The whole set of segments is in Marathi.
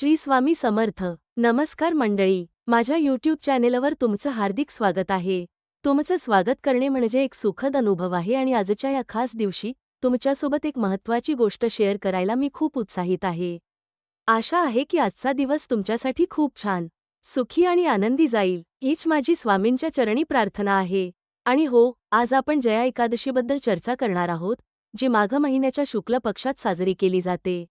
श्री स्वामी समर्थ. नमस्कार मंडळी. माझ्या यूट्यूब चॅनेलवर तुमचं हार्दिक स्वागत आहे. तुमचं स्वागत करणे म्हणजे एक सुखद अनुभव आहे आणि आजच्या या खास दिवशी तुमच्यासोबत एक महत्त्वाची गोष्ट शेअर करायला मी खूप उत्साहित आहे. आशा आहे की आजचा दिवस तुमच्यासाठी खूप छान सुखी आणि आनंदी जाईल हीच माझी स्वामींच्या चरणी प्रार्थना आहे. आणि हो आज आपण जया एकादशीबद्दल चर्चा करणार आहोत जी माघ महिन्याच्या शुक्ल पक्षात साजरी केली जाते.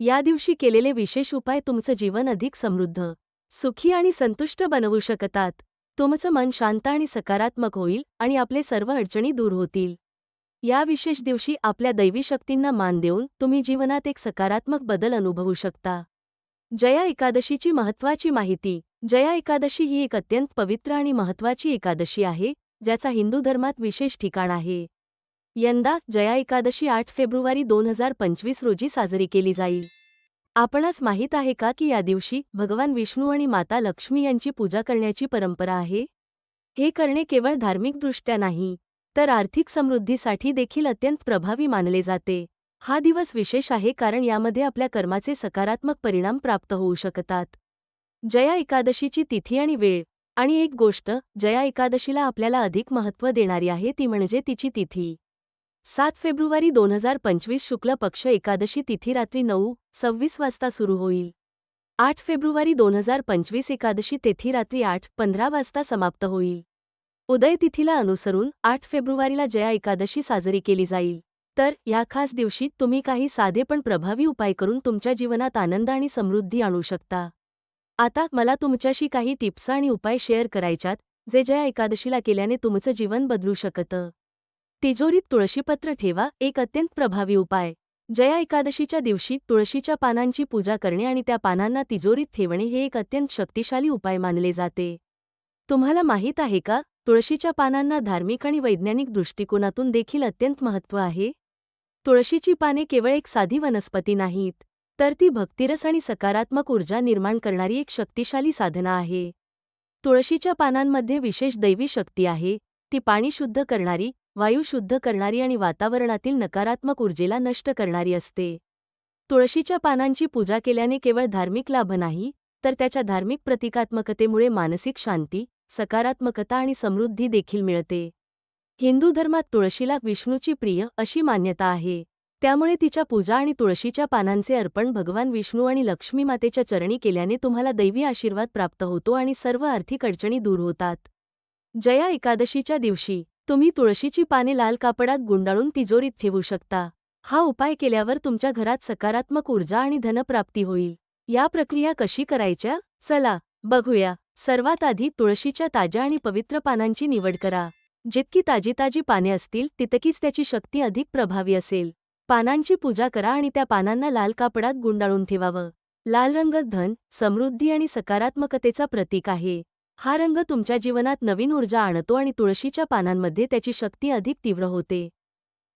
या दिवशी केलेले विशेष उपाय तुमचं जीवन अधिक समृद्ध सुखी आणि संतुष्ट बनवू शकतात. तुमचं मन शांत आणि सकारात्मक होईल आणि आपले सर्व अडचणी दूर होतील. या विशेष दिवशी आपल्या दैवी शक्तींना मान देऊन तुम्ही जीवनात एक सकारात्मक बदल अनुभवू शकता. जया एकादशीची महत्त्वाची माहिती. जया एकादशी ही एक अत्यंत पवित्र आणि महत्त्वाची एकादशी आहे ज्याचा हिंदू धर्मात विशेष ठिकाण आहे. यंदा जया एकादशी आठ फेब्रुवारी दोन हजार पंचवीस रोजी साजरी केली जाईल. आपणास माहीत आहे का की या दिवशी भगवान विष्णू आणि माता लक्ष्मी यांची पूजा करण्याची परंपरा आहे? हे करणे केवळ धार्मिकदृष्ट्या नाही तर आर्थिक समृद्धीसाठी देखील अत्यंत प्रभावी मानले जाते. हा दिवस विशेष आहे कारण यामध्ये आपल्या कर्माचे सकारात्मक परिणाम प्राप्त होऊ शकतात. जया एकादशीची तिथी आणि वेळ आणि एक गोष्ट जया एकादशीला आपल्याला अधिक महत्त्व देणारी आहे ती म्हणजे तिची तिथी. सात फेब्रुवारी दोन हजार पंचवीस शुक्ल पक्ष एकादशी तिथी रात्री नऊ सव्वीस वाजता सुरू होईल. आठ फेब्रुवारी दोन हजार पंचवीस एकादशी तेथी रात्री आठ पंधरा वाजता समाप्त होईल. उदय तिथीला अनुसरून आठ फेब्रुवारीला जया एकादशी साजरी केली जाईल. तर या खास दिवशी तुम्ही काही साधे पण प्रभावी उपाय करून तुमच्या जीवनात आनंद आणि समृद्धी आणू शकता. आता मला तुमच्याशी काही टिप्स आणि उपाय शेअर करायच्यात जे जया एकादशीला केल्याने तुमचं जीवन बदलू शकतं. तिजोरीत तुळशीपत्र ठेवा एक अत्यंत प्रभावी उपाय. जया एकादशीच्या दिवशी तुळशीच्या पानांची पूजा करणे आणि त्या पानांना तिजोरीत ठेवणे हे एक अत्यंत शक्तिशाली उपाय मानले जाते. तुम्हाला माहीत आहे का तुळशीच्या पानांना धार्मिक आणि वैज्ञानिक दृष्टिकोनातून देखील अत्यंत महत्त्व आहे? तुळशीची पाने केवळ एक साधी वनस्पती नाहीत तर ती भक्तिरस आणि सकारात्मक ऊर्जा निर्माण करणारी एक शक्तिशाली साधना आहे. तुळशीच्या पानांमध्ये विशेष दैवी शक्ती आहे ती पाणी शुद्ध करणारी वायू शुद्ध करणारी आणि वातावरणातील नकारात्मक ऊर्जेला नष्ट करणारी असते. तुळशीच्या पानांची पूजा केल्याने केवळ धार्मिक लाभ नाही तर त्याच्या धार्मिक प्रतिकात्मकतेमुळे मानसिक शांती सकारात्मकता आणि समृद्धी देखील मिळते. हिंदू धर्मात तुळशीला विष्णूची प्रिय अशी मान्यता आहे. त्यामुळे तिच्या पूजा आणि तुळशीच्या पानांचे अर्पण भगवान विष्णू आणि लक्ष्मी मातेच्या चरणी केल्याने तुम्हाला दैवी आशीर्वाद प्राप्त होतो आणि सर्व आर्थिक अडचणी दूर होतात. जया एकादशीच्या दिवशी तुम्ही तुळशीची पाने लाल कापडात गुंडाळून तिजोरीत ठेवू शकता. हा उपाय केल्यावर तुमच्या घरात सकारात्मक ऊर्जा आणि धनप्राप्ती होईल. या प्रक्रिया कशी करायच्या? चला बघूया. सर्वात आधी तुळशीच्या ताज्या आणि पवित्र पानांची निवड करा. जितकी ताजी ताजी पाने असतील तितकीच त्याची शक्ती अधिक प्रभावी असेल. पानांची पूजा करा आणि त्या पानांना लाल कापडात गुंडाळून ठेवावं. लाल रंग धन समृद्धी आणि सकारात्मकतेचा प्रतीक आहे. हा रंग तुमच्या जीवनात नवीन ऊर्जा आणतो आणि तुळशीच्या पानांमध्ये त्याची शक्ती अधिक तीव्र होते.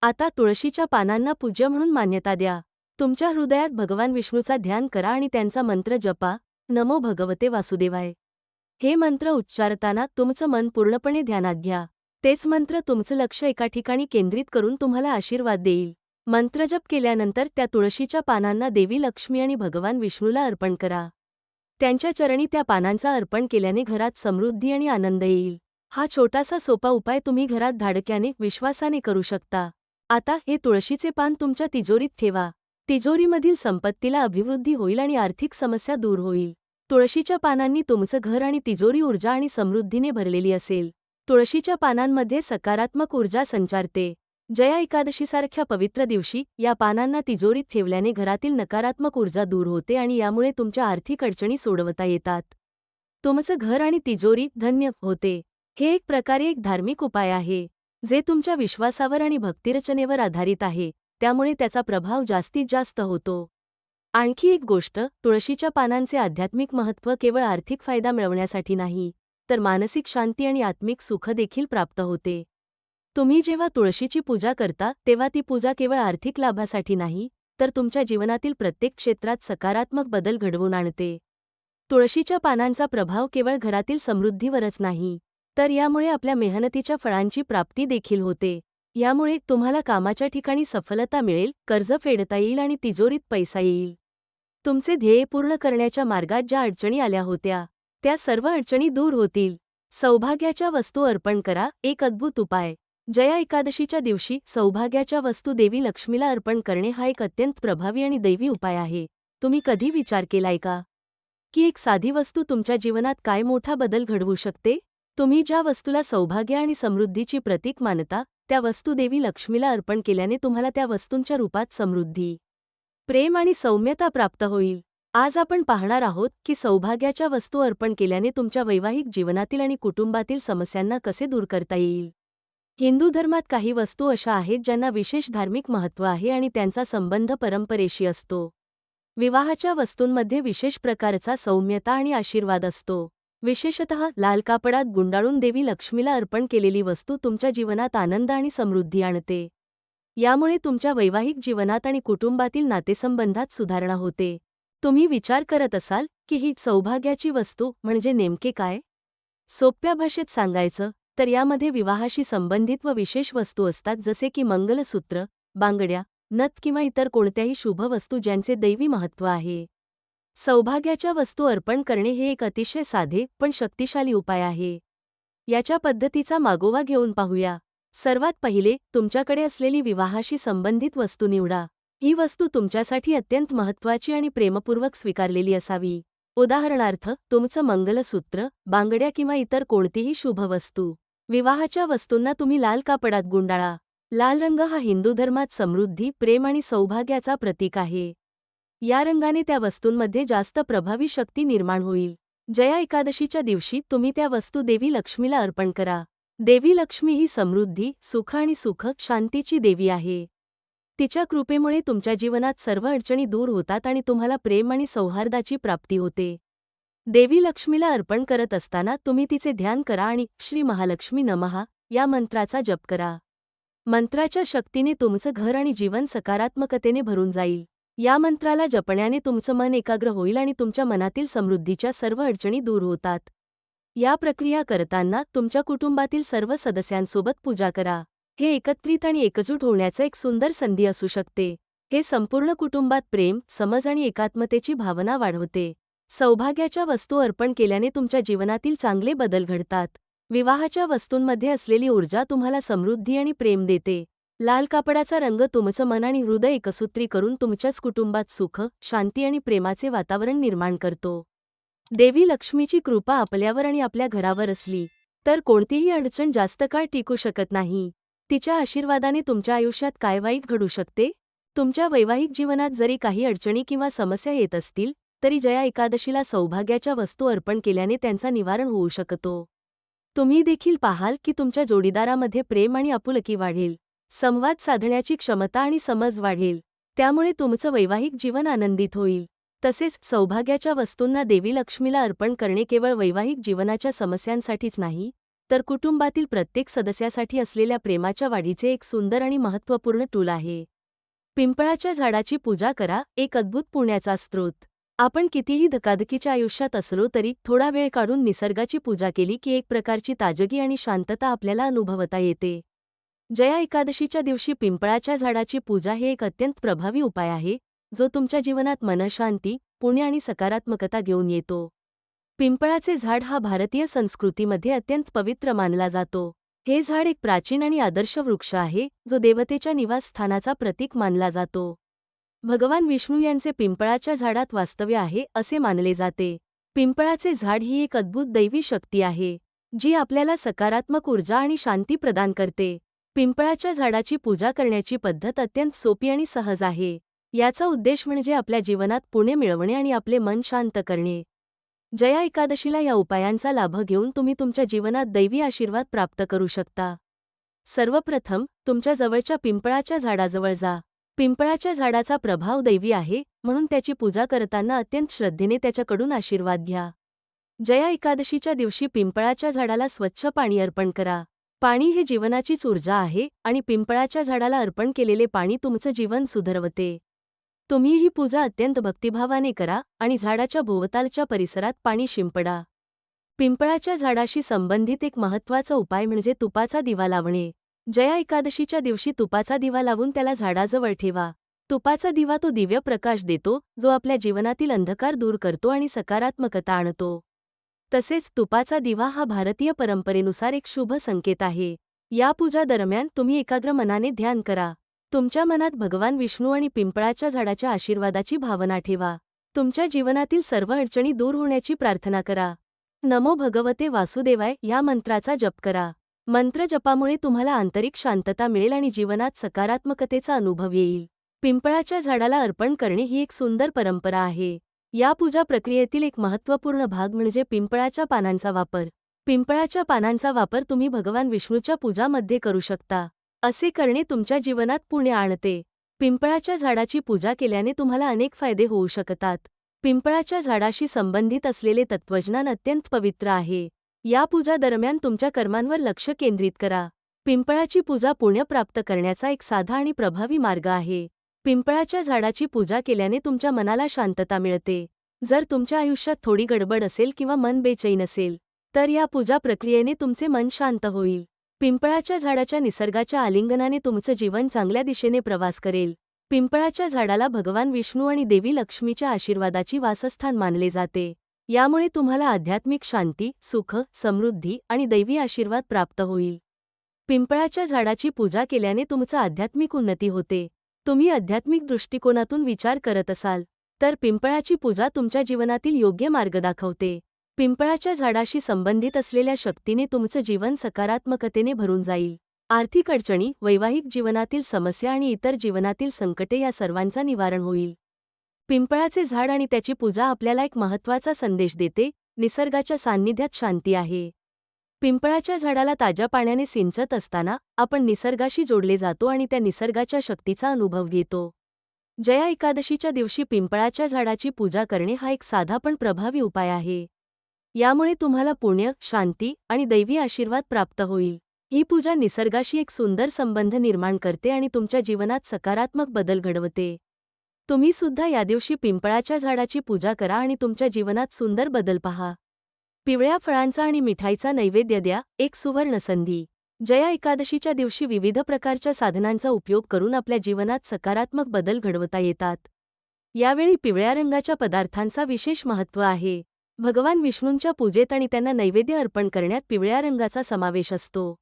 आता तुळशीच्या पानांना पूज्य म्हणून मान्यता द्या. तुमच्या हृदयात भगवान विष्णूचा ध्यान करा आणि त्यांचा मंत्र जपा. नमो भगवते वासुदेवाय. हे मंत्र उच्चारताना तुमचं मन पूर्णपणे ध्यानात घ्या. तेच मंत्र तुमचं लक्ष एका ठिकाणी केंद्रित करून तुम्हाला आशीर्वाद देईल. मंत्रजप केल्यानंतर त्या तुळशीच्या पानांना देवी लक्ष्मी आणि भगवान विष्णूला अर्पण करा. त्यांच्या चरणी त्या पानांचा अर्पण केल्याने घरात समृद्धी आणि आनंद येईल. हा छोटासा सोपा उपाय तुम्ही घरात धाडक्याने विश्वासाने करू शकता. आता हे तुळशीचे पान तुमच्या तिजोरीत ठेवा. तिजोरीमधील संपत्तीला अभिवृद्धी होईल आणि आर्थिक समस्या दूर होईल. तुळशीच्या पानांनी तुमचं घर आणि तिजोरी ऊर्जा आणि समृद्धीने भरलेली असेल. तुळशीच्या पानांमध्ये सकारात्मक ऊर्जा संचारते. जया एकादशीसारख्या पवित्र दिवशी या पानांना तिजोरीत ठेवल्याने घरातील नकारात्मक ऊर्जा दूर होते आणि यामुळे तुमच्या आर्थिक अडचणी सोडवता येतात. तुमचं घर आणि तिजोरी धन्य होते. हे एक प्रकारे एक धार्मिक उपाय आहे जे तुमच्या विश्वासावर आणि भक्तिरचनेवर आधारित आहे त्यामुळे त्याचा प्रभाव जास्तीत जास्त होतो. आणखी एक गोष्ट तुळशीच्या पानांचे आध्यात्मिक महत्त्व केवळ आर्थिक फायदा मिळवण्यासाठी नाही तर मानसिक शांती आणि आत्मिक सुख देखील प्राप्त होते. तुम्ही जेव्हा तुळशीची पूजा करता तेव्हा ती पूजा केवळ आर्थिक लाभासाठी नाही तर तुमच्या जीवनातील प्रत्येक क्षेत्रात सकारात्मक बदल घडवून आणते. तुळशीच्या पानांचा प्रभाव केवळ घरातील समृद्धीवरच नाही तर यामुळे आपल्या मेहनतीच्या फळांची प्राप्ती देखील होते. यामुळे तुम्हाला कामाच्या ठिकाणी सफलता मिळेल कर्ज फेडता येईल आणि तिजोरीत पैसा येईल. तुमचे ध्येय पूर्ण करण्याच्या मार्गात ज्या अडचणी आल्या होत्या त्या सर्व अडचणी दूर होतील. सौभाग्याच्या वस्तू अर्पण करा एक अद्भुत उपाय. जया एकादशीच्या दिवशी सौभाग्याच्या वस्तू देवी लक्ष्मीला अर्पण करणे हा एक अत्यंत प्रभावी आणि दैवी उपाय आहे. तुम्ही कधी विचार केलाय का? की एक साधी वस्तू तुमच्या जीवनात काय मोठा बदल घडवू शकते? तुम्ही ज्या वस्तूला सौभाग्य आणि समृद्धीची प्रतीक मानता त्या वस्तू देवी लक्ष्मीला अर्पण केल्याने तुम्हाला त्या वस्तूंच्या रूपात समृद्धी प्रेम आणि सौम्यता प्राप्त होईल. आज आपण पाहणार आहोत की सौभाग्याच्या वस्तू अर्पण केल्याने तुमच्या वैवाहिक जीवनातील आणि कुटुंबातील समस्यांना कसे दूर करता येईल. हिंदू धर्मात काही वस्तू अशा आहेत ज्यांना विशेष धार्मिक महत्त्व आहे आणि त्यांचा संबंध परंपरेशी असतो. विवाहाच्या वस्तूंमध्ये विशेष प्रकारचा सौम्यता आणि आशीर्वाद असतो. विशेषतः लाल कापडात गुंडाळून देवी लक्ष्मीला अर्पण केलेली वस्तू तुमच्या जीवनात आनंद आणि समृद्धी आणते. यामुळे तुमच्या वैवाहिक जीवनात आणि कुटुंबातील नातेसंबंधात सुधारणा होते. तुम्ही विचार करत असाल की ही सौभाग्याची वस्तू म्हणजे नेमके काय? सोप्या भाषेत सांगायचं तर यामध्ये विवाहाशी संबंधित व विशेष वस्तू असतात जसे की मंगलसूत्र बांगड्या नथ किंवा इतर कोणत्याही शुभ वस्तू ज्यांचे दैवी महत्त्व आहे. सौभाग्याच्या वस्तू अर्पण करणे हे एक अतिशय साधे पण शक्तिशाली उपाय आहे. याच्या पद्धतीचा मागोवा घेऊन पाहूया. सर्वात पहिले तुमच्याकडे असलेली विवाहाशी संबंधित वस्तू निवडा. ही वस्तू तुमच्यासाठी अत्यंत महत्त्वाची आणि प्रेमपूर्वक स्वीकारलेली असावी. उदाहरणार्थ तुमचं मंगलसूत्र बांगड्या किंवा इतर कोणतीही शुभ वस्तू विवाहाच्या वस्तूंना तुम्ही लाल कापडात गुंडाळा. लाल रंग हा हिंदू धर्मात समृद्धी प्रेम आणि सौभाग्याचा प्रतीक आहे. या रंगाने त्या वस्तूंमध्ये जास्त प्रभावी शक्ती निर्माण होईल. जया एकादशीच्या दिवशी तुम्ही त्या वस्तू देवी लक्ष्मीला अर्पण करा. देवी लक्ष्मी ही समृद्धी सुख आणि सुख शांतीची देवी आहे. तिच्या कृपेमुळे तुमच्या जीवनात सर्व अडचणी दूर होतात आणि तुम्हाला प्रेम आणि सौहार्दाची प्राप्ती होते. देवी लक्ष्मीला अर्पण करत असताना तुम्ही तिचे ध्यान करा आणि श्री महालक्ष्मी नमहा या मंत्राचा जप करा. मंत्राच्या शक्तीने तुमचं घर आणि जीवन सकारात्मकतेने भरून जाईल. या मंत्राला जपण्याने तुमचं मन एकाग्र होईल आणि तुमच्या मनातील समृद्धीच्या सर्व अडचणी दूर होतात. या प्रक्रिया करताना तुमच्या कुटुंबातील सर्व सदस्यांसोबत पूजा करा. हे एकत्रित आणि एकजूट होण्याचं एक सुंदर संधी असू शकते. हे संपूर्ण कुटुंबात प्रेम समज आणि एकात्मतेची भावना वाढवते. सौभाग्याच्या वस्तू अर्पण केल्याने तुमच्या जीवनातील चांगले बदल घडतात. विवाहाच्या वस्तूंमध्ये असलेली ऊर्जा तुम्हाला समृद्धी आणि प्रेम देते. लाल कापडाचा रंग तुमचं मन आणि हृदय एकसूत्री करून तुमच्याच कुटुंबात सुख शांती आणि प्रेमाचे वातावरण निर्माण करतो. देवी लक्ष्मीची कृपा आपल्यावर आणि आपल्या घरावर असली तर कोणतीही अडचण जास्त काळ टिकू शकत नाही. तिच्या आशीर्वादाने तुमच्या आयुष्यात काय वाईट घडू शकते? तुमच्या वैवाहिक जीवनात जरी काही अडचणी किंवा समस्या येत असतील तरी जया एकादशीला सौभाग्याच्या वस्तू अर्पण केल्याने त्यांचा निवारण होऊ शकतो. तुम्ही देखील पाहाल की तुमच्या जोडीदारामध्ये प्रेम आणि आपुलकी वाढेल संवाद साधण्याची क्षमता आणि समज वाढेल त्यामुळे तुमचं वैवाहिक जीवन आनंदित होईल. तसेच सौभाग्याच्या वस्तूंना देवी लक्ष्मीला अर्पण करणे केवळ वैवाहिक जीवनाच्या समस्यांसाठीच नाही तर कुटुंबातील प्रत्येक सदस्यासाठी असलेल्या प्रेमाच्या वाढीचे एक सुंदर आणि महत्त्वपूर्ण टूल आहे. पिंपळाच्या झाडाची पूजा करा एक अद्भुत पुण्याचा स्रोत. आपण कितीही धकाधकीच्या आयुष्यात असलो तरी थोडा वेळ काढून निसर्गाची पूजा केली की एक प्रकारची ताजगी आणि शांतता आपल्याला अनुभवता येते. जया एकादशीच्या दिवशी पिंपळाच्या झाडाची पूजा हे एक अत्यंत प्रभावी उपाय आहे जो तुमच्या जीवनात मनशांती पुण्य आणि सकारात्मकता घेऊन येतो. पिंपळाचे झाड हा भारतीय संस्कृतीमध्ये अत्यंत पवित्र मानला जातो. हे झाड एक प्राचीन आणि आदर्श वृक्ष आहे जो देवतेच्या निवासस्थानाचा प्रतीक मानला जातो. भगवान विष्णू यांचे पिंपळाच्या झाडात वास्तव्य आहे असे मानले जाते. पिंपळाचे झाड ही एक अद्भुत दैवी शक्ती आहे जी आपल्याला सकारात्मक ऊर्जा आणि शांती प्रदान करते. पिंपळाच्या झाडाची पूजा करण्याची पद्धत अत्यंत सोपी आणि सहज आहे. याचा उद्देश म्हणजे आपल्या जीवनात पुणे मिळवणे आणि आपले मन शांत करणे. जया एकादशीला या उपायांचा लाभ घेऊन तुम्ही तुमच्या जीवनात दैवी आशीर्वाद प्राप्त करू शकता. सर्वप्रथम तुमच्या जवळच्या पिंपळाच्या झाडाजवळ जा. पिंपळाच्या झाडाचा प्रभाव दैवी आहे म्हणून त्याची पूजा करताना अत्यंत श्रद्धेने त्याच्याकडून आशीर्वाद घ्या. जया एकादशीच्या दिवशी पिंपळाच्या झाडाला स्वच्छ पाणी अर्पण करा. पाणी हे जीवनाचीच ऊर्जा आहे आणि पिंपळाच्या झाडाला अर्पण केलेले पाणी तुमचं जीवन सुधरवते. तुम्ही ही पूजा अत्यंत भक्तिभावाने करा आणि झाडाच्या भोवतालच्या परिसरात पाणी शिंपडा. पिंपळाच्या झाडाशी संबंधित एक महत्त्वाचा उपाय म्हणजे तुपाचा दिवा लावणे. जया एकादशीच्या दिवशी तुपाचा दिवा लावून त्याला झाडाजवळ ठेवा. तुपाचा दिवा तो दिव्य प्रकाश देतो जो आपल्या जीवनातील अंधकार दूर करतो आणि सकारात्मकता आणतो. तसेच तुपाचा दिवा हा भारतीय परंपरेनुसार एक शुभ संकेत आहे. या पूजा दरम्यान तुम्ही एकाग्र मनाने ध्यान करा. तुमच्या मनात भगवान विष्णू आणि पिंपळाच्या झाडाच्या आशीर्वादाची भावना ठेवा. तुमच्या जीवनातील सर्व अडचणी दूर होण्याची प्रार्थना करा. नमो भगवते वासुदेवाय या मंत्राचा जप करा. मंत्र जपामुळे तुम्हाला आंतरिक शांतता मिळेल आणि जीवनात सकारात्मकतेचा अनुभव येईल. पिंपळाच्या झाडाला अर्पण करणे ही एक सुंदर परंपरा आहे. या पूजा प्रक्रियेतील एक महत्त्वपूर्ण भाग म्हणजे पिंपळाच्या पानांचा वापर. पिंपळाच्या पानांचा वापर तुम्ही भगवान विष्णूच्या पूजामध्ये करू शकता. असे करणे तुमच्या जीवनात पुण्य आणते. पिंपळाच्या झाडाची पूजा केल्याने तुम्हाला अनेक फायदे होऊ शकतात. पिंपळाच्या झाडाशी संबंधित असलेले तत्वज्ञान अत्यंत पवित्र आहे. या पूजा दरम्यान तुमच्या कर्मांवर लक्ष केंद्रित करा. पिंपळाची पूजा पुण्य प्राप्त करण्याचा एक साधा आणि प्रभावी मार्ग आहे. पिंपळाच्या झाडाची पूजा केल्याने तुमच्या मनाला शांतता मिळते. जर तुमच्या आयुष्यात थोडी गडबड असेल किंवा मन बेचैन असेल तर या पूजा प्रक्रियेने तुमचे मन शांत होईल. पिंपळाच्या झाडाच्या निसर्गाच्या आलिंगनाने तुमचं जीवन चांगल्या दिशेने प्रवास करेल. पिंपळाच्या झाडाला भगवान विष्णू आणि देवी लक्ष्मीच्या आशीर्वादाची वासस्थान मानले जाते. यामुळे तुम्हाला आध्यात्मिक शांती सुख समृद्धी आणि दैवी आशीर्वाद प्राप्त होईल. पिंपळाच्या झाडाची पूजा केल्याने तुमचं आध्यात्मिक उन्नती होते. तुम्ही आध्यात्मिक दृष्टिकोनातून विचार करत असाल तर पिंपळाची पूजा तुमच्या जीवनातील योग्य मार्ग दाखवते. पिंपळाच्या झाडाशी संबंधित असलेल्या शक्तीने तुमचं जीवन सकारात्मकतेने भरून जाईल. आर्थिक अडचणी वैवाहिक जीवनातील समस्या आणि इतर जीवनातील संकटे या सर्वांचा निवारण होईल. पिंपळाचे झाड आणि त्याची पूजा आपल्याला एक महत्त्वाचा संदेश देते निसर्गाच्या सान्निध्यात शांती आहे. पिंपळाच्या झाडाला ताज्या पाण्याने सिंचत असताना आपण निसर्गाशी जोडले जातो आणि त्या निसर्गाच्या शक्तीचा अनुभव घेतो. जया एकादशीच्या दिवशी पिंपळाच्या झाडाची पूजा करणे हा एक साधा पण प्रभावी उपाय आहे. यामुळे तुम्हाला पुण्य शांती आणि दैवी आशीर्वाद प्राप्त होईल. ही पूजा निसर्गाशी एक सुंदर संबंध निर्माण करते आणि तुमच्या जीवनात सकारात्मक बदल घडवते. तुम्ही सुद्धा या दिवशी पिंपळाच्या झाडाची पूजा करा आणि तुमच्या जीवनात सुंदर बदल पहा. पिवळ्या फळांचा आणि मिठाईचा नैवेद्य द्या एक सुवर्णसंधी जया एकादशीच्या दिवशी विविध प्रकारच्या साधनांचा उपयोग करून आपल्या जीवनात सकारात्मक बदल घडवता येतात. यावेळी पिवळ्या रंगाच्या पदार्थांचा विशेष महत्त्व आहे. भगवान विष्णूंच्या पूजेत आणि त्यांना नैवेद्य अर्पण करण्यात पिवळ्या रंगाचा समावेश असतो.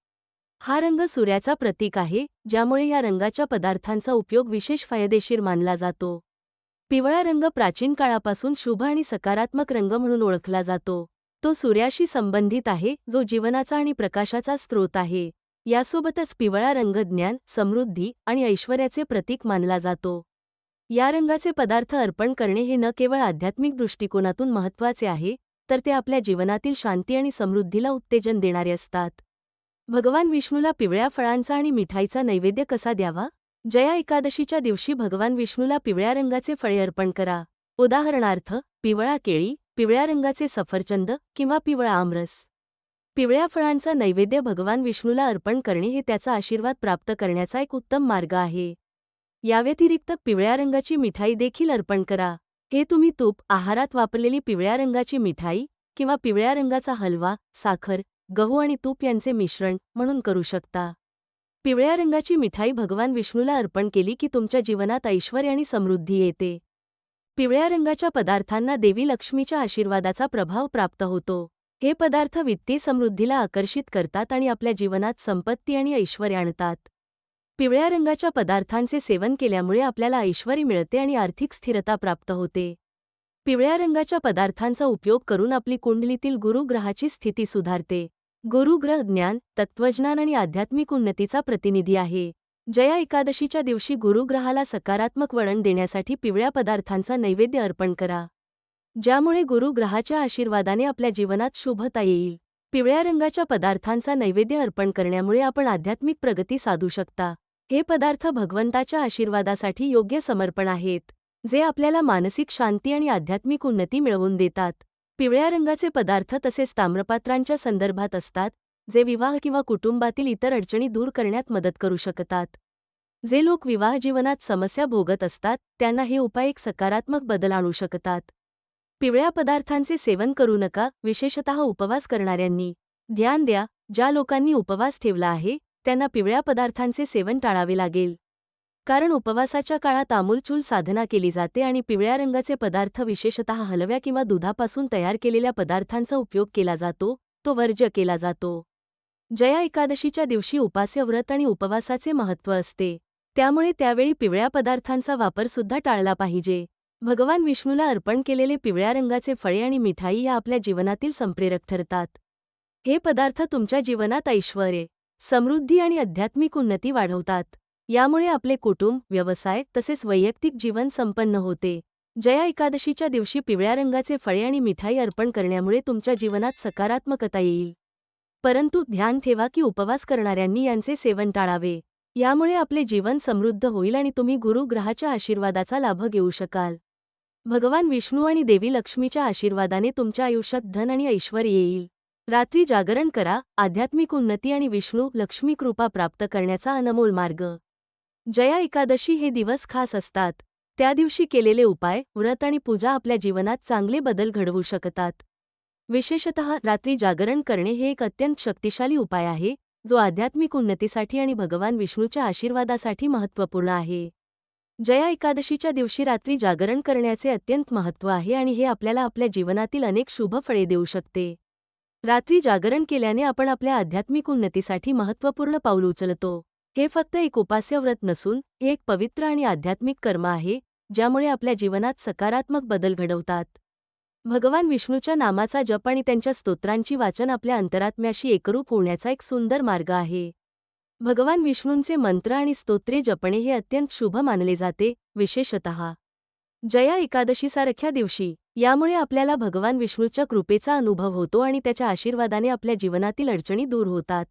हा रंग सूर्याचा प्रतीक आहे ज्यामुळे या रंगाच्या पदार्थांचा उपयोग विशेष फायदेशीर मानला जातो. पिवळा रंग प्राचीन काळापासून शुभ आणि सकारात्मक रंग म्हणून ओळखला जातो. तो सूर्याशी संबंधित आहे जो जीवनाचा आणि प्रकाशाचा स्रोत आहे. यासोबतच पिवळा रंग ज्ञान समृद्धी आणि ऐश्वर्याचे प्रतीक मानला जातो. या रंगाचे पदार्थ अर्पण करणे हे न केवळ आध्यात्मिक दृष्टिकोनातून महत्त्वाचे आहे तर ते आपल्या जीवनातील शांती आणि समृद्धीला उत्तेजन देणारे असतात. भगवान विष्णूला पिवळ्या फळांचा आणि मिठाईचा नैवेद्य कसा द्यावा? जया एकादशीच्या दिवशी भगवान विष्णूला पिवळ्या रंगाचे फळे अर्पण करा. उदाहरणार्थ पिवळा केळी पिवळ्या रंगाचे सफरचंद किंवा पिवळा आमरस. पिवळ्या फळांचा नैवेद्य भगवान विष्णूला अर्पण करणे हे त्याचा आशीर्वाद प्राप्त करण्याचा एक उत्तम मार्ग आहे. याव्यतिरिक्त पिवळ्या रंगाची मिठाई देखील अर्पण करा. हे तुम्ही तूप आहारात वापरलेली पिवळ्या रंगाची मिठाई किंवा पिवळ्या रंगाचा हलवा साखर गहू आणि तूप यांचे मिश्रण म्हणून करू शकता. पिवळ्या रंगाची मिठाई भगवान विष्णूला अर्पण केली की तुमच्या जीवनात ऐश्वर आणि समृद्धी येते. पिवळ्या रंगाच्या पदार्थांना देवी लक्ष्मीच्या आशीर्वादाचा प्रभाव प्राप्त होतो. हे पदार्थ वित्तीय समृद्धीला आकर्षित करतात आणि आपल्या जीवनात संपत्ती आणि ऐश्वर्य आणतात. पिवळ्या रंगाच्या पदार्थांचे सेवन केल्यामुळे आपल्याला ऐश्वरी मिळते आणि आर्थिक स्थिरता प्राप्त होते. पिवळ्या रंगाच्या पदार्थांचा उपयोग करून आपली कुंडलीतील गुरुग्रहाची स्थिती सुधारते. गुरुग्रह ज्ञान तत्वज्ञान आणि आध्यात्मिक उन्नतीचा प्रतिनिधी आहे. जया एकादशीच्या दिवशी गुरुग्रहाला सकारात्मक वळण देण्यासाठी पिवळ्या पदार्थांचा नैवेद्य अर्पण करा. ज्यामुळे गुरुग्रहाच्या आशीर्वादाने आपल्या जीवनात शुभता येईल. पिवळ्या रंगाच्या पदार्थांचा नैवेद्य अर्पण करण्यामुळे आपण आध्यात्मिक प्रगती साधू शकता. हे पदार्थ भगवंताच्या आशीर्वादासाठी योग्य समर्पण आहेत जे आपल्याला मानसिक शांती आणि आध्यात्मिक उन्नती मिळवून देतात. पिवळ्या रंगाचे पदार्थ तसेच ताम्रपात्रांच्या संदर्भात असतात जे विवाह किंवा कुटुंबातील इतर अडचणी दूर करण्यात मदत करू शकतात. जे लोक विवाह जीवनात समस्या भोगत असतात त्यांना हे उपाय एक सकारात्मक बदल आणू शकतात. पिवळ्या पदार्थांचे सेवन करू नका विशेषतः उपवास करणाऱ्यांनी. ध्यान द्या ज्या लोकांनी उपवास ठेवला आहे त्यांना पिवळ्या पदार्थांचे सेवन टाळावे लागेल. कारण उपवासाच्या काळात आमूलचूल साधना केली जाते आणि पिवळ्या रंगाचे पदार्थ विशेषतः हलव्या किंवा दुधापासून तयार केलेल्या पदार्थांचा उपयोग केला जातो तो वर्ज्य केला जातो. जया एकादशीच्या दिवशी उपास्य व्रत आणि उपवासाचे महत्त्व असते. त्यामुळे त्यावेळी पिवळ्या पदार्थांचा वापरसुद्धा टाळला पाहिजे. भगवान विष्णूला अर्पण केलेले पिवळ्या रंगाचे फळे आणि मिठाई या आपल्या जीवनातील संप्रेरक ठरतात. हे पदार्थ तुमच्या जीवनात ऐश्वर्य समृद्धी आणि आध्यात्मिक उन्नती वाढवतात. यामुळे आपले कुटुंब व्यवसाय तसेच वैयक्तिक जीवन संपन्न होते. जया एकादशीच्या दिवशी पिवळ्या रंगाचे फळे आणि मिठाई अर्पण करण्यामुळे तुमच्या जीवनात सकारात्मकता येईल. परंतु ध्यान ठेवा की उपवास करणाऱ्यांनी यांचे सेवन टाळावे. यामुळे आपले जीवन समृद्ध होईल आणि तुम्ही गुरुग्रहाच्या आशीर्वादाचा लाभ घेऊ शकाल. भगवान विष्णू आणि देवी लक्ष्मीच्या आशीर्वादाने तुमच्या आयुष्यात धन आणि ऐश्वर येईल. रात्री जागरण करा आध्यात्मिक उन्नती आणि विष्णू लक्ष्मी कृपा प्राप्त करण्याचा अनमोल मार्ग. जया एकादशी हे दिवस खास असतात. त्या दिवशी केलेले उपाय व्रत आणि पूजा आपल्या जीवनात चांगले बदल घडवू शकतात. विशेषतः रात्री जागरण करणे हे एक अत्यंत शक्तिशाली उपाय आहे जो आध्यात्मिक उन्नतीसाठी आणि भगवान विष्णूच्या आशीर्वादासाठी महत्त्वपूर्ण आहे. जया एकादशीच्या दिवशी रात्री जागरण करण्याचे अत्यंत महत्त्व आहे आणि हे आपल्याला आपल्या जीवनातील अनेक शुभ फळे देऊ शकते. रात्री जागरण केल्याने आपण आपल्या आध्यात्मिक उन्नतीसाठी महत्त्वपूर्ण पाऊल उचलतो. हे फक्त एक उपास्यव्रत नसून हे एक पवित्र आणि आध्यात्मिक कर्म आहे ज्यामुळे आपल्या जीवनात सकारात्मक बदल घडवतात. भगवान विष्णूच्या नामाचा जप आणि त्यांच्या स्तोत्रांची वाचन आपल्या अंतरात्म्याशी एकरूप होण्याचा एक सुंदर मार्ग आहे. भगवान विष्णूंचे मंत्र आणि स्तोत्रे जपणे हे अत्यंत शुभ मानले जाते विशेषतः. जया एकादशीसारख्या दिवशी यामुळे आपल्याला भगवान विष्णूच्या कृपेचा अनुभव होतो आणि त्याच्या आशीर्वादाने आपल्या जीवनातील अडचणी दूर होतात.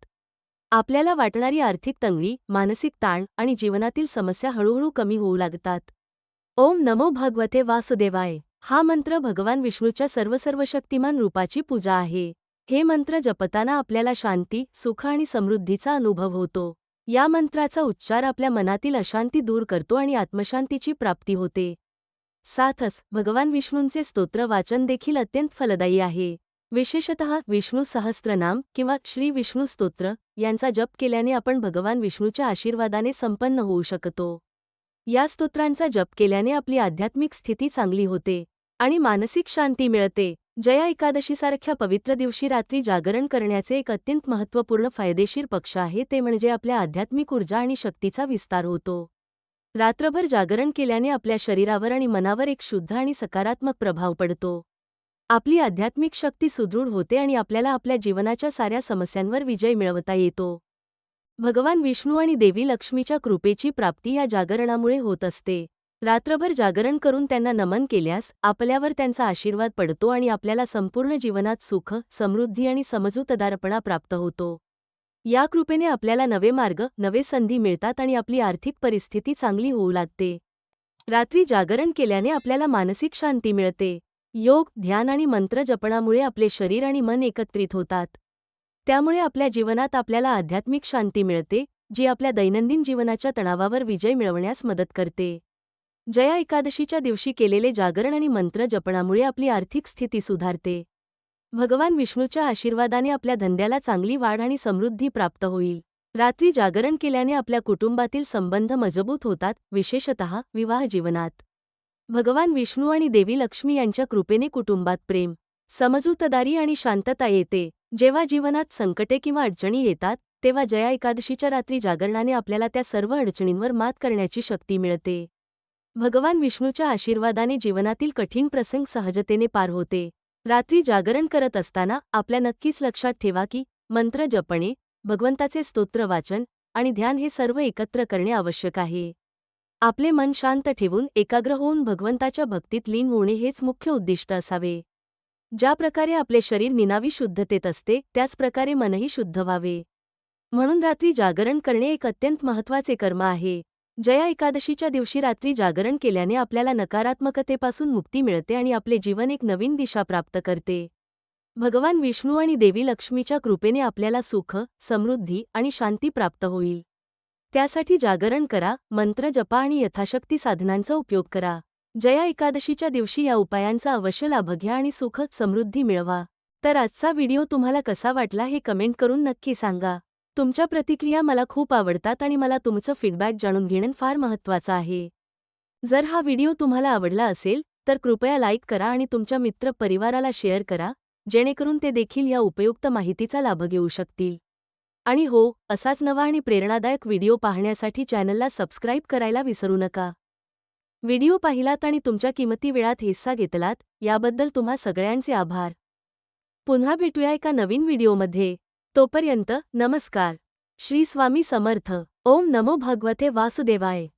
आपल्याला वाटणारी आर्थिक तंगडी मानसिक ताण आणि जीवनातील समस्या हळूहळू कमी होऊ लागतात. ओम नमो भगवते वासुदेवाय. हा मंत्र भगवान विष्णूच्या सर्वसर्वशक्तिमान रूपाची पूजा आहे. हे मंत्र जपताना आपल्याला शांती सुख आणि समृद्धीचा अनुभव होतो. या मंत्राचा उच्चार आपल्या मनातील अशांती दूर करतो आणि आत्मशांतीची प्राप्ती होते. साथच भगवान विष्णूंचे स्तोत्र वाचन देखील अत्यंत फलदायी आहे. विशेषतः विष्णू सहस्त्रनाम किंवा श्री विष्णू स्तोत्र यांचा जप केल्याने आपण भगवान विष्णूच्या आशीर्वादाने संपन्न होऊ शकतो. या स्तोत्रांचा जप केल्याने आपली आध्यात्मिक स्थिती चांगली होते आणि मानसिक शांती मिळते. जया एकादशीसारख्या पवित्र दिवशी रात्री जागरण करण्याचे एक अत्यंत महत्त्वपूर्ण फायदेशीर पक्ष आहे ते म्हणजे आपल्या आध्यात्मिक ऊर्जा आणि शक्तीचा विस्तार होतो. रात्रभर जागरण केल्याने आपल्या शरीरावर आणि मनावर एक शुद्ध आणि सकारात्मक प्रभाव पडतो. आपली आध्यात्मिक शक्ती सुदृढ होते आणि आपल्याला आपल्या जीवनाच्या साऱ्या समस्यांवर विजय मिळवता येतो. भगवान विष्णू आणि देवी लक्ष्मीच्या कृपेची प्राप्ती या जागरणामुळे होत असते. रात्रभर जागरण करून त्यांना नमन केल्यास आपल्यावर त्यांचा आशीर्वाद पडतो आणि आपल्याला संपूर्ण जीवनात सुख समृद्धी आणि समजूतदारपणा प्राप्त होतो. या कृपेने आपल्याला नवे मार्ग नवे संधी मिळतात आणि आपली आर्थिक परिस्थिती चांगली होऊ लागते. रात्री जागरण केल्याने आपल्याला मानसिक शांती मिळते. योग ध्यान आणि मंत्र जपणामुळे आपले शरीर आणि मन एकत्रित होतात. त्यामुळे आपल्या जीवनात आपल्याला आध्यात्मिक शांती मिळते जी आपल्या दैनंदिन जीवनाच्या तणावावर विजय मिळवण्यास मदत करते. जया एकादशीच्या दिवशी केलेले जागरण आणि मंत्र जपणामुळे आपली आर्थिक स्थिती सुधारते. भगवान विष्णूच्या आशीर्वादाने आपल्या धंद्याला चांगली वाढ आणि समृद्धी प्राप्त होईल. रात्री जागरण केल्याने आपल्या कुटुंबातील संबंध मजबूत होतात विशेषतः विवाह जीवनात. भगवान विष्णू आणि देवी लक्ष्मी यांच्या कृपेने कुटुंबात प्रेम समजूतदारी आणि शांतता येते. जेव्हा जीवनात संकटे किंवा अडचणी येतात तेव्हा जया एकादशीच्या रात्री जागरणाने आपल्याला त्या सर्व अडचणींवर मात करण्याची शक्ती मिळते. भगवान विष्णूच्या आशीर्वादाने जीवनातील कठीण प्रसंग सहजतेने पार होते. रात्री जागरण करत असताना आपल्या नक्कीच लक्षात ठेवा की मंत्र जपणे भगवंताचे स्तोत्र वाचन आणि ध्यान हे सर्व एकत्र करणे आवश्यक आहे. आपले मन शांत ठेवून एकाग्र होऊन भगवंताच्या भक्तीत लीन होणे हेच मुख्य उद्दिष्ट असावे. ज्या प्रकारे आपले शरीर निनावी शुद्धतेत असते त्याच प्रकारे मनही शुद्ध व्हावे. म्हणून रात्री जागरण करणे एक अत्यंत महत्त्वाचे कर्म आहे. जया एकादशीच्या दिवशी रात्री जागरण केल्याने आपल्याला नकारात्मकतेपासून मुक्ती मिळते आणि आपले जीवन एक नवीन दिशा प्राप्त करते. भगवान विष्णू आणि देवी लक्ष्मीच्या कृपेने आपल्याला सुख समृद्धी आणि शांती प्राप्त होईल. त्यासाठी जागरण करा मंत्र जपा आणि यथाशक्ती साधनांचा उपयोग करा. जया एकादशीच्या दिवशी या उपायांचा अवश्य लाभ घ्या आणि सुख समृद्धी मिळवा. तर आजचा व्हिडिओ तुम्हाला कसा वाटला हे कमेंट करून नक्की सांगा. तुमच्या प्रतिक्रिया मला खूप आवडतात आणि मला तुमचं फीडबॅक जाणून घेणं फार महत्त्वाचं आहे. जर हा व्हिडिओ तुम्हाला आवडला असेल तर कृपया लाईक करा आणि तुमच्या मित्र परिवाराला शेअर करा जेणेकरून ते देखील या उपयुक्त माहितीचा लाभ घेऊ शकतील. आणि हो असाच नवा आणि प्रेरणादायक व्हिडिओ पाहण्यासाठी चॅनलला सबस्क्राईब करायला विसरू नका. व्हिडिओ पाहिलात आणि तुमच्या किमती वेळात हिस्सा घेतलात याबद्दल तुम्हा सगळ्यांचे आभार. पुन्हा भेटूया एका नवीन व्हिडिओमध्ये. तोपर्यंत नमस्कार. श्री स्वामी समर्थ. ओम नमो भगवते वासुदेवाय.